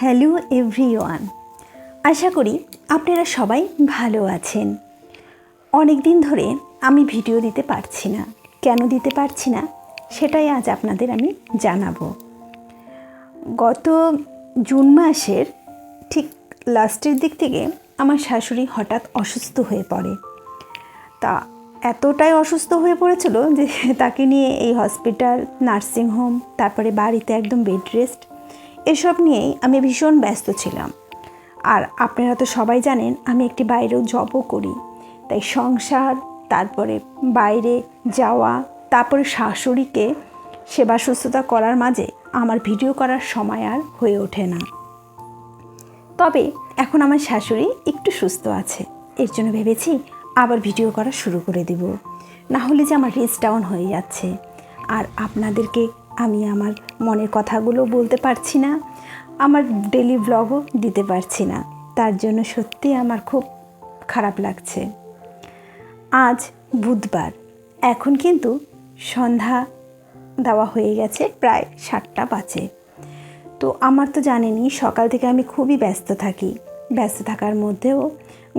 Hello everyone. আশা করি আপনারা সবাই ভালো আছেন। অনেক দিন ধরে আমি ভিডিও দিতে পারছি না। কেন দিতে পারছি না? সেটাই আজ আপনাদের আমি জানাব। গত জুন মাসের ঠিক লাস্টের দিক থেকে আমার শাশুড়ি হঠাৎ অসুস্থ হয়ে পড়ে। তা এতটাই অসুস্থ হয়ে পড়েছিল যে তাকে নিয়ে এই হসপিটাল, নার্সিংহোম, তারপরে বাড়িতে একদম বেড রেস্ট এসব নিয়েই আমি ভীষণ ব্যস্ত ছিলাম। আর আপনারা তো সবাই জানেন, আমি একটি বাইরেও জবও করি। তাই সংসার, তারপরে বাইরে যাওয়া, তারপরে শাশুড়িকে সেবা সুস্থতা করার মাঝে আমার ভিডিও করার সময় আর হয়ে ওঠে না। তবে এখন আমার শাশুড়ি একটু সুস্থ আছে। এর জন্য ভেবেছি আবার ভিডিও করা শুরু করে দিব। না হলে যে আমার রেস ডাউন হয়ে যাচ্ছে। আর আপনাদেরকে আমি আমার মনের কথাগুলো বলতে পারছি না, আমার ডেলি ব্লগও দিতে পারছি না। তার জন্য সত্যি আমার খুব খারাপ লাগছে। আজ বুধবার, এখন কিন্তু সন্ধ্যা দেওয়া হয়ে গেছে প্রায় সাতটা বাজে। তো আমার তো জানেনই, সকাল থেকে আমি খুবই ব্যস্ত থাকি। ব্যস্ত থাকার মধ্যেও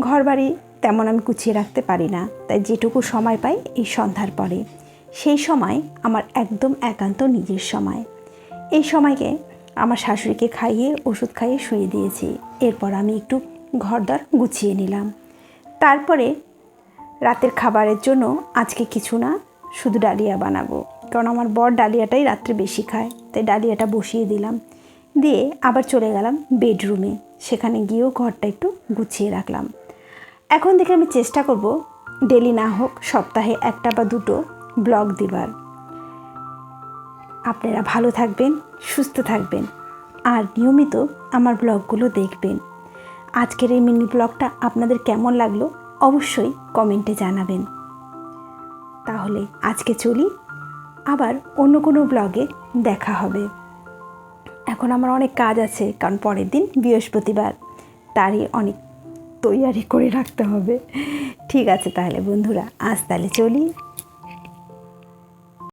ঘর বাড়ি তেমন আমি গুছিয়ে রাখতে পারি না। তাই যেটুকু সময় পাই এই সন্ধ্যার পরে। সেই সময় আমার একদম একান্ত নিজের সময়। এই সময়কে আমার শাশুড়িকে খাইয়ে, ওষুধ খাইয়ে শুয়ে দিয়েছি। এরপর আমি একটু ঘরদার গুছিয়ে নিলাম। তারপরে রাতের খাবারের জন্য আজকে কিছু না, শুধু ডালিয়া বানাবো। কারণ আমার বর ডালিয়াটাই রাত্রে বেশি খায়, তাই ডালিয়াটা বসিয়ে দিলাম। দিয়ে আবার চলে গেলাম বেডরুমে। সেখানে গিয়েও ঘরটা একটু গুছিয়ে রাখলাম। এখন থেকে আমি চেষ্টা করব, ডেলি না হোক সপ্তাহে একটা বা দুটো ব্লগ দিবার। আপনারা ভালো থাকবেন, সুস্থ থাকবেন, আর নিয়মিত আমার ব্লগগুলো দেখবেন। আজকের এই মিনি ব্লগটা আপনাদের কেমন লাগল অবশ্যই কমেন্টে জানাবেন। তাহলে আজকে চলি, আবার অন্য কোনো ব্লগে দেখা হবে। এখন আমার অনেক কাজ আছে, কারণ পরের দিন বৃহস্পতিবার, তারই অনেক তৈয়ারি করে রাখতে হবে। ঠিক আছে তাহলে বন্ধুরা, আজ তাহলে চলি।